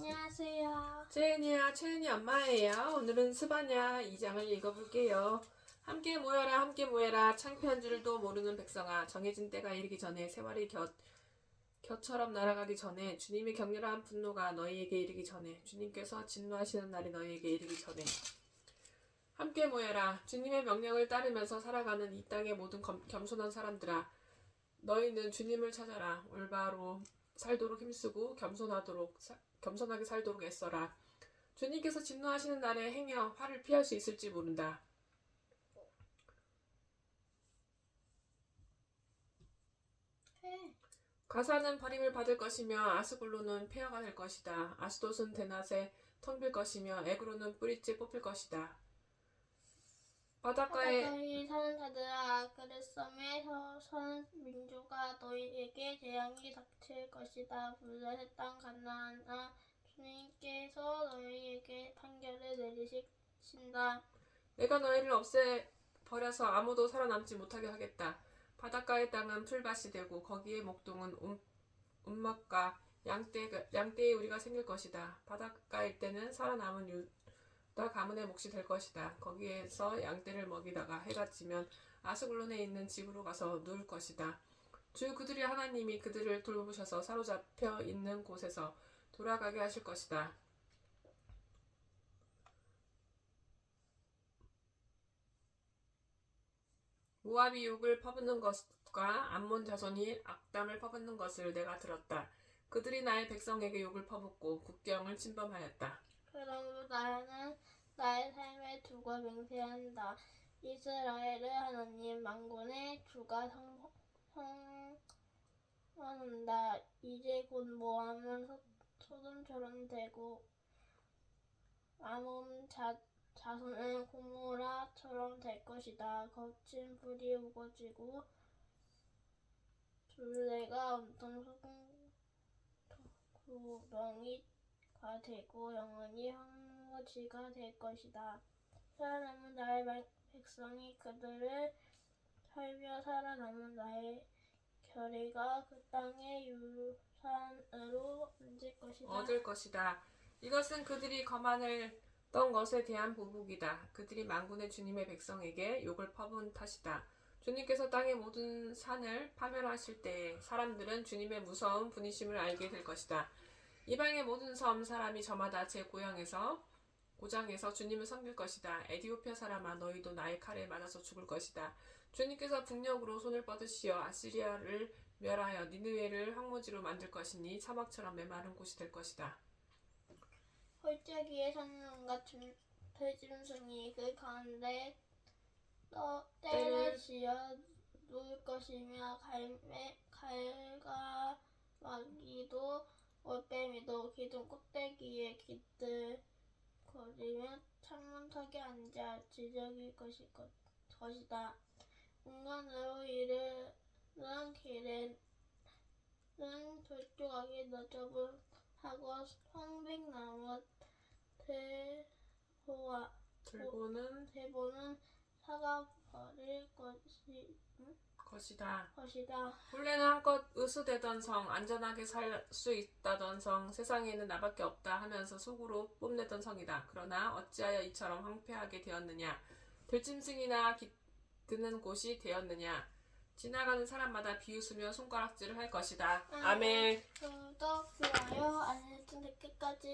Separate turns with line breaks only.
안녕하세요.
채은이야, 채은이 엄마예요. 오늘은 스바냐 2장을 읽어볼게요. 함께 모여라, 함께 모여라. 창피한 줄도 모르는 백성아. 정해진 때가 이르기 전에 세월이 곁, 곁처럼 날아가기 전에 주님의 격렬한 분노가 너희에게 이르기 전에 주님께서 진노하시는 날이 너희에게 이르기 전에 함께 모여라. 주님의 명령을 따르면서 살아가는 이 땅의 모든 검- 겸손한 사람들아. 너희는 주님을 찾아라. 올바로 살도록 힘쓰고 겸손하도록 사- 겸손하게 살도록 애써라. 주님께서 진노하시는 날에 행여 화를 피할 수 있을지 모른다.
해.
가사는 버림을 받을 것이며 아스글로는 폐허가 될 것이다. 아스돗은 대낮에 텅빌 것이며 에그로는 뿌리째 뽑힐 것이다. 바닷가에
사는 자들아 그릇섬에 서- 사는 민족아 너희에게 재앙이 닥 칠 것이다. 블레셋 땅 가나안아 주님께서 너희에게 판결을 내리신다.
내가 너희를 없애 버려서 아무도 살아남지 못하게 하겠다. 바닷가의 땅은 풀밭이 되고 거기에 목동은 움, 움막과 양떼, 양떼의 우리가 생길 것이다. 바닷가일 때는 살아남은 유다 가문의 몫이 될 것이다. 거기에서 양떼를 먹이다가 해가 지면 아스글론에 있는 집으로 가서 누울 것이다. 주 그들의 하나님이 그들을 돌보셔서 사로잡혀 있는 곳에서 돌아가게 하실 것이다. 모압이 욕을 퍼붓는 것과 암몬 자손이 악담을 퍼붓는 것을 내가 들었다. 그들이 나의 백성에게 욕을 퍼붓고 국경을 침범하였다.
그러므로 나는 나의 삶에 두고 맹세한다. 이스라엘의 하나님 만군의 주가 성, 성원한다. 이제 곧 소- 소돔처럼 되고 아몬 자, 자손은 고모라처럼 될 것이다. 거친 불이 우거지고 둘레가 온통 소금 구덩이가 되고 영원히 황무지가 될 것이다. 살아남은 나의 말- 백성이 그들을 살며 살아남은 나의 결의가 그 땅의 유산으로 앉을 것이다.
얻을 것이다. 이것은 그들이 거만을 떤 것에 대한 보복이다. 그들이 만군의 주님의 백성에게 욕을 퍼부은 탓이다. 주님께서 땅의 모든 산을 파멸하실 때에 사람들은 주님의 무서운 분이심을 알게 될 것이다. 이방의 모든 섬 사람이 저마다 제 고향에서 고장에서 주님을 섬길 것이다. 에디오피아 사람아 너희도 나의 칼에 맞아서 죽을 것이다. 주님께서 북녘으로 손을 뻗으시어 아시리아를 멸하여 니느웨를 황무지로 만들 것이니 사막처럼 메마른 곳이 될 것이다.
홀짜기에 사는 짐- 들짐승이 그 가운데 떠, 때를 지어 누울 것이며 갈매, 갈가마귀도 올빼미도 기둥 꼭대기에 깃들 거리며 창문턱에 앉아 지저귀 것이, 것, 것이다. 공간으로 이르는 길에는 돌조각이 너저분 하고 황백나무 대호와
들고는
대보는 사가 버릴 것이 응?
것이다.
것이다.
본래는 한껏 으스대던 성, 안전하게 살 수 있다던 성, 세상에는 나밖에 없다 하면서 속으로 뽐내던 성이다. 그러나 어찌하여 이처럼 황폐하게 되었느냐? 들짐승이나 깃 드는 곳이 되었느냐? 지나가는 사람마다 비웃으며 손가락질을 할 것이다. 아멘.
구독, 좋아요, 알림 설정 댓글까지